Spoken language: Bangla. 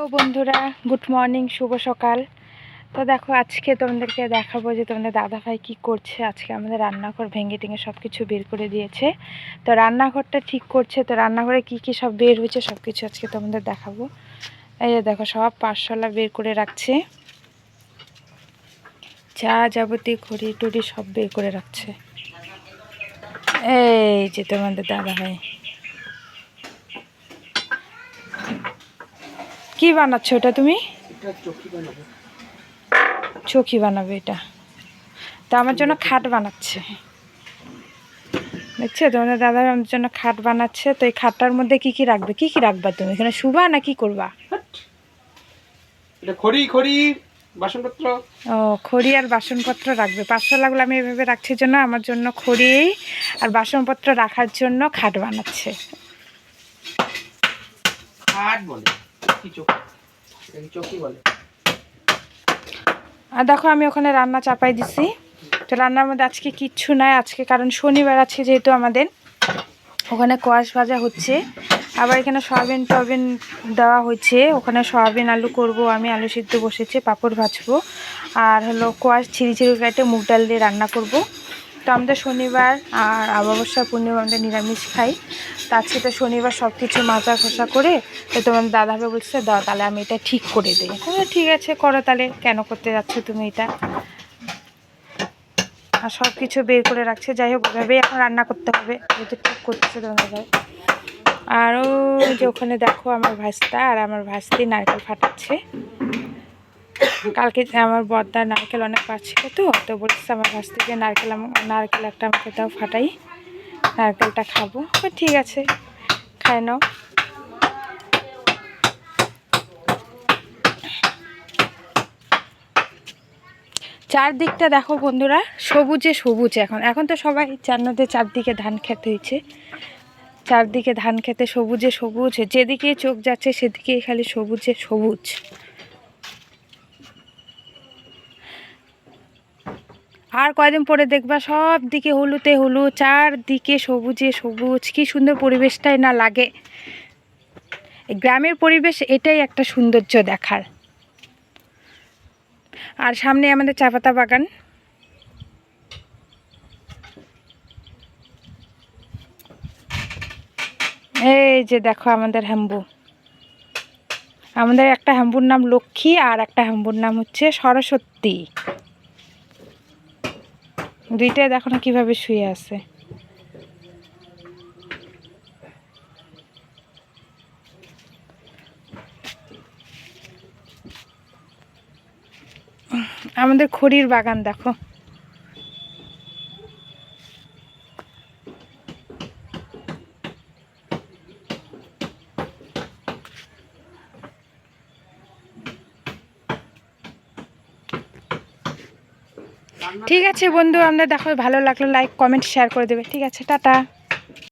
তো বন্ধুরা গুড মর্নিং শুভ সকাল। তো দেখো, আজকে তোমাদেরকে দেখাবো যে তোমাদের দাদা ভাই কী করছে। আজকে আমাদের রান্নাঘর ভেঙে টেঙে সব কিছু বের করে দিয়েছে। তো রান্নাঘরটা ঠিক করছে, তো রান্নাঘরে কি কি সব বের হয়েছে সব কিছু আজকে তোমাদের দেখাবো। এই যে দেখো, সব পাঁচশোলা বের করে রাখছে। যা যাবতীয় ঘড়ি টুড়ি সব বের করে রাখছে। এই যে তোমাদের দাদা কি বানাচ্ছ ওটা তুমি? চকি বানাবে এটা। তো আমার জন্য খাট বানাচ্ছে। দেখছ? তোমাদের দাদা আমার জন্য খাট বানাচ্ছে। তো এই খাটটার মধ্যে কি কি রাখবে? কি কি রাখবা তুমি? এখানে শুবা না কি করবা? এটা খড়ি খড়ি বাসনপত্র। ও খড়ি আর বাসনপত্র রাখবে। পাঁচশো লাগল আমি এভাবে রাখছি জন্য আমার জন্য খড়ি আর বাসনপত্র রাখার জন্য খাট বানাচ্ছে। খাট বলে। আর দেখো, আমি ওখানে রান্না চাপাই দিছি। তো রান্নার মধ্যে আজকে কিচ্ছু নাই। আজকে কারণ শনিবার আছে যেহেতু আমাদের। ওখানে কোয়াশ ভাজা হচ্ছে। আবার এখানে সয়াবিন টয়াবিন দেওয়া হয়েছে। ওখানে সয়াবিন আলু করব আমি, আলু সিদ্ধ বসেছে, পাঁপড় ভাজবো। আর হলো কোয়াশ ছিঁড়ি ছিঁড়ি কেটে মুগ ডাল দিয়ে রান্না করব। আমাদের শনিবার আর অমাবস্যা পূর্ণিমা আমরা নিরামিষ খাই। তার সাথে শনিবার সব কিছু মাজা খোসা করে তো তোমার দাদাভাবে বলছে, দাও তাহলে আমি এটা ঠিক করে দিই। হ্যাঁ ঠিক আছে, করো তাহলে। কেন করতে যাচ্ছ তুমি এটা? আর সব কিছু বের করে রাখছে। যাই হোক, ওভাবেই এখন রান্না করতে হবে। যেহেতু ঠিক করতেছে তোমার ভাই আরও যে ওখানে দেখো আমার ভাস্তা, আর আমার ভাস্তি নারকেল ফাটাচ্ছে। কালকে আমার বর্দার নারকেল অনেক পাচ্ছিল তো তো বলছে আমার কাছ থেকে নারকেল নারকেল একটা আমাকে দাও ফাটাই, নারকেলটা খাব। ঠিক আছে, খাই নাও। চারদিকটা দেখো বন্ধুরা, সবুজে সবুজ এখন। এখন তো সবাই চান্নদের চারদিকে ধান খেতে হয়েছে। চারদিকে ধান খেতে সবুজে সবুজ, যেদিকে চোখ যাচ্ছে সেদিকে খালি সবুজে সবুজ। আর কয়দিন পরে দেখবা সব দিকে হলুদে হলুদ, চারদিকে সবুজে সবুজ। কি সুন্দর পরিবেশটাই না লাগে। গ্রামের পরিবেশ এটাই একটা সৌন্দর্য দেখার। আর সামনে আমাদের চা পাতা বাগান। এই যে দেখো আমাদের হ্যাম্বু আমাদের একটা হ্যাম্বুর নাম লক্ষ্মী আর একটা হ্যাম্বুর নাম হচ্ছে সরস্বতী। দুইটাই দেখো না কীভাবে শুয়ে আছে। আমাদের খড়ির বাগান দেখো। ঠিক আছে বন্ধু, আমরা দেখো, ভালো লাগল লাইক কমেন্ট শেয়ার করে দেবে। ঠিক আছে, টাটা।